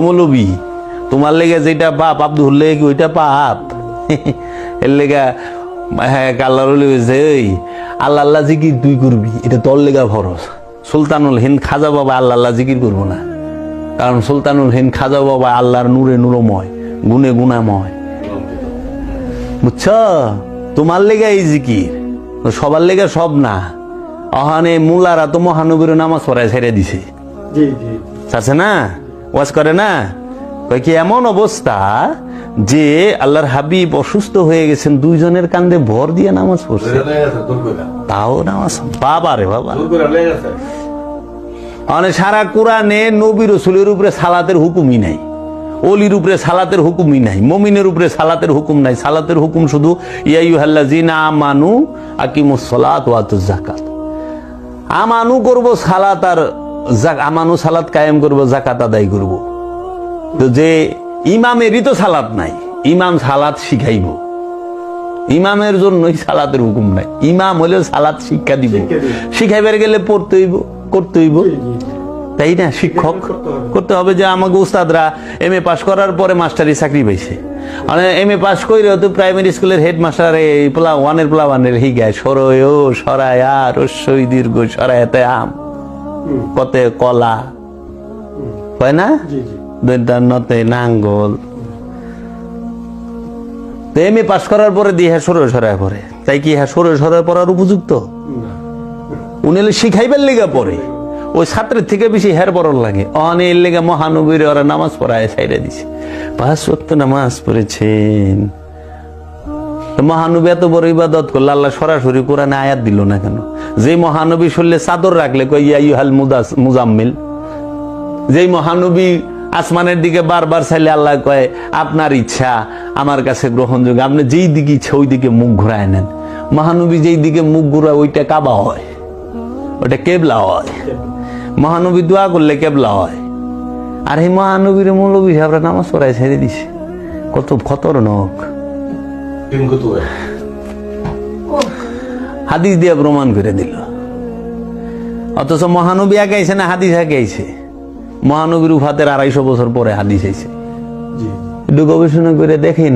অমলবি তোমার লেগে যেটা পাপ আব্দুল লেগে কি ওইটা পাপ এর লেগা হ্যাঁ আল্লাহ হয়েছে এই আল্লাহ আল্লাহ জিকির তুই করবি এটা তোর লেগা ফরস সুলতানুল হিন্দ খাজা বাবা আল্লাহ আল্লাহ জিকির করব না। কারণ সুলতানুল হিন্দ খাজা বাবা আল্লাহর নূরে নূরময় গুণে গুণাময়। বুঝছ? তোমার লেগে এই জিকির সবার লেগে সব না। অহানে মুলারা তো মহানবীর নামাজ পড়ায় ছেড়ে দিছে। না? ওয়াজ করে না? কি এমন অবস্থা যে আল্লাহর হাবিব অসুস্থ হয়ে গেছেন দুইজনের কান্দে ভর দিয়ে নামাজ পড়ছে? তাও নামাজ? বাবা রে বাবা। মানে সারা কোরআনে নবী রসুলের উপরে সালাতের হুকুমই নাই। অলির উপরে সালাতের হুকুমই নাই। মমিনের উপরে সালাতের হুকুম নাই। সালাতের হুকুম শুধু ইয়াইহাল্লা জিনা আমানু আকিমুস সালাত ওয়াতুজ জাকাত আমানু করব সালাত আর আমানু সালাত কায়েম করব জাকাত আদায় করব। তো যে ইমামেরই তো সালাত নাই ইমাম সালাত শিখাইব। ইমামের জন্যই সালাতের হুকুম নাই ইমাম হলে সালাত শিক্ষা দিব। শিখাইবার গেলে পড়তে হইব করতে হইব। তাই না শিক্ষক? করতে হবে। যে আমাকে উস্তাদরা এম এ পাশ করার পরে মাস্টারি চাকরি পাইছে। মানে এম এ পাশ করে তো প্রাইমারি স্কুলের হেড মাস্টার এই প্লা ওয়ানের প্লা ওয়ানের হিগায় সরয় ও সরায় আর রস্যই দীর্ঘ সরায়াতে আম। কতে কলা। হয় না? জি নতে নাঙ্গল। তো এম এ পাশ করার পরে দিয়ে হ্যাঁ সরয় সরায় পরে তাই কি হ্যাঁ সরয় সরায় পড়ার উপযুক্ত? উনি শিখাইবার লেগে পড়ে। ওই ছাত্রের থেকে বেশি হের বড় লাগে। অনেক লেগে মহানবীর ওরা নামাজ পড়ায় সাইডে দিছে। পাঁচ ওয়াক্ত নামাজ পড়েছেন। মহানবী এত বড় ইবাদত করলে আল্লাহ সরাসরি কোরআনে আয়াত দিল না কেন? যে মহানবী শুনলে চাদর রাখলে কই মুজাম্মিল। যেই মহানবী আসমানের দিকে বারবার চাইলে আল্লাহ কয়, আপনার ইচ্ছা আমার কাছে গ্রহণযোগ্য। আপনি যেই দিকে ইচ্ছা ওই দিকে মুখ ঘুরায় নেন। মহানবী যেই দিকে মুখ ঘুরায়, ওইটা কাবা হয় ওটা কেবলা হয়। মহানবী দোয়া করলে কেবলা হয়। আর এই মহানবীর মৌলবী সাহেবরা নামাজ পড়ায় ছেড়ে দিছে। কত খতরনক। হাদিস দিয়ে প্রমাণ করে দিল। অথচ মহানবী আগে আইছে না হাদিস আগে আইছে? মহানবীর উফাতের আড়াইশো বছর পরে হাদিস আইছে। একটু গবেষণা করে দেখেন